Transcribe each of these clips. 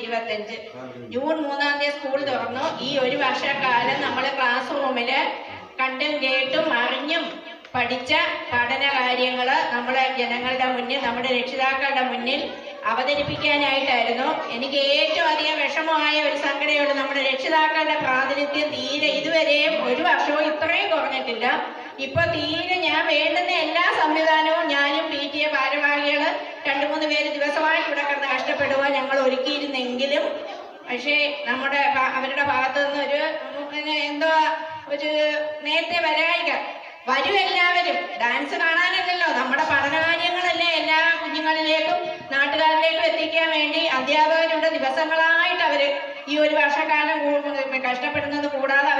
ഇരുപത്തഞ്ച് ജൂൺ മൂന്നാം തീയതി സ്കൂൾ തുറന്നു. ഈ ഒരു വർഷക്കാലം നമ്മൾ ക്ലാസ് റൂമിൽ കണ്ടും കേട്ടും അറിഞ്ഞും പഠിച്ച പഠന കാര്യങ്ങൾ നമ്മളെ ജനങ്ങളുടെ മുന്നിൽ നമ്മുടെ രക്ഷിതാക്കളുടെ മുന്നിൽ അവതരിപ്പിക്കാനായിട്ടായിരുന്നു. എനിക്ക് ഏറ്റവും അധികം വിഷമമായ ഒരു സംഘടനയോട് നമ്മുടെ രക്ഷിതാക്കളുടെ പ്രാതിനിധ്യം തീരെ ഇതുവരെയും ഒരു വർഷവും ഇത്രയും കുറഞ്ഞിട്ടില്ല. ഇപ്പൊ തീരെ ഞാൻ വേണ്ടുന്ന എല്ലാ സംവിധാനവും ഞാനും മൂന്ന് പേര് ദിവസമായിട്ട് ഇവിടെ കിടന്ന് കഷ്ടപ്പെടുക ഞങ്ങൾ ഒരുക്കിയിരുന്നെങ്കിലും പക്ഷേ നമ്മുടെ അവരുടെ ഭാഗത്തു നിന്ന് ഒരു എന്തോ ഒരു നേരത്തെ വരായിക വരും എല്ലാവരും. ഡാൻസ് കാണാനല്ലല്ലോ. നമ്മുടെ പഠനകാര്യങ്ങളല്ലേ എല്ലാ കുഞ്ഞുങ്ങളിലേക്കും നാട്ടുകാരിലേക്കും എത്തിക്കാൻ വേണ്ടി അധ്യാപകരുടെ ദിവസങ്ങളായിട്ട് അവർ ഈ ഒരു വർഷക്കാലം കഷ്ടപ്പെടുന്നത് കൂടാതെ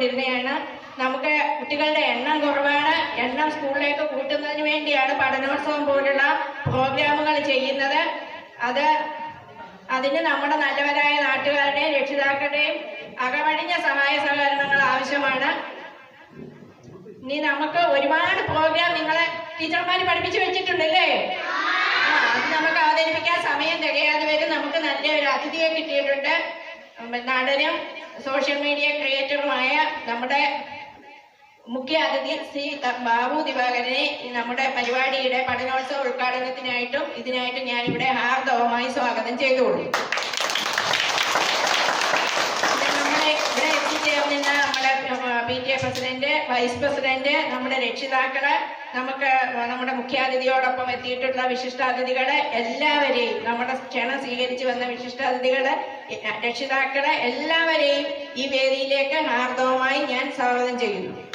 ചെയ്തുകൊണ്ടിരുന്നതാണ് നമുക്ക് കുട്ടികളുടെ എണ്ണം കുറവാണ്. എണ്ണം സ്കൂളിലേക്ക് കൂട്ടുന്നതിന് വേണ്ടിയാണ് പഠനോത്സവം പോലുള്ള പ്രോഗ്രാമുകൾ ചെയ്യുന്നത്. അത് അതിന് നമ്മുടെ നല്ലവരായ നാട്ടുകാരുടെയും രക്ഷിതാക്കളുടെയും അകമഴിഞ്ഞ സഹായ സഹകരണങ്ങൾ ആവശ്യമാണ്. ഇനി നമുക്ക് ഒരുപാട് പ്രോഗ്രാം നിങ്ങളെ ടീച്ചർമാർ പഠിപ്പിച്ചു വെച്ചിട്ടുണ്ടല്ലേ? അത് നമുക്ക് അവതരിപ്പിക്കാൻ സമയം തികയാതെ വരും. നമുക്ക് നല്ല ഒരു അതിഥിയെ കിട്ടിയിട്ടുണ്ട്. നടനും സോഷ്യൽ മീഡിയ ക്രിയേറ്ററുമായ നമ്മുടെ മുഖ്യ അതിഥി ശ്രീ ബാബു ദിവാകരനെ നമ്മുടെ പരിപാടിയുടെ പഠനോത്സവ ഉദ്ഘാടനത്തിനായിട്ടും ഇതിനായിട്ടും ഞാനിവിടെ ഹാർദവമായി സ്വാഗതം ചെയ്തുകൊള്ളു പിന്നെ നമ്മളെ ഇവിടെ എത്തിച്ചേർന്നിരുന്ന നമ്മുടെ P T A president vice president നമ്മുടെ രക്ഷിതാക്കൾ നമുക്ക് നമ്മുടെ മുഖ്യാതിഥിയോടൊപ്പം എത്തിയിട്ടുള്ള വിശിഷ്ടാതിഥികളെ എല്ലാവരെയും നമ്മുടെ ക്ഷണം സ്വീകരിച്ചു വന്ന വിശിഷ്ടാതിഥികൾ രക്ഷിതാക്കളെ എല്ലാവരെയും ഈ വേദിയിലേക്ക് ഹാർദവമായി ഞാൻ സ്വാഗതം ചെയ്യുന്നു.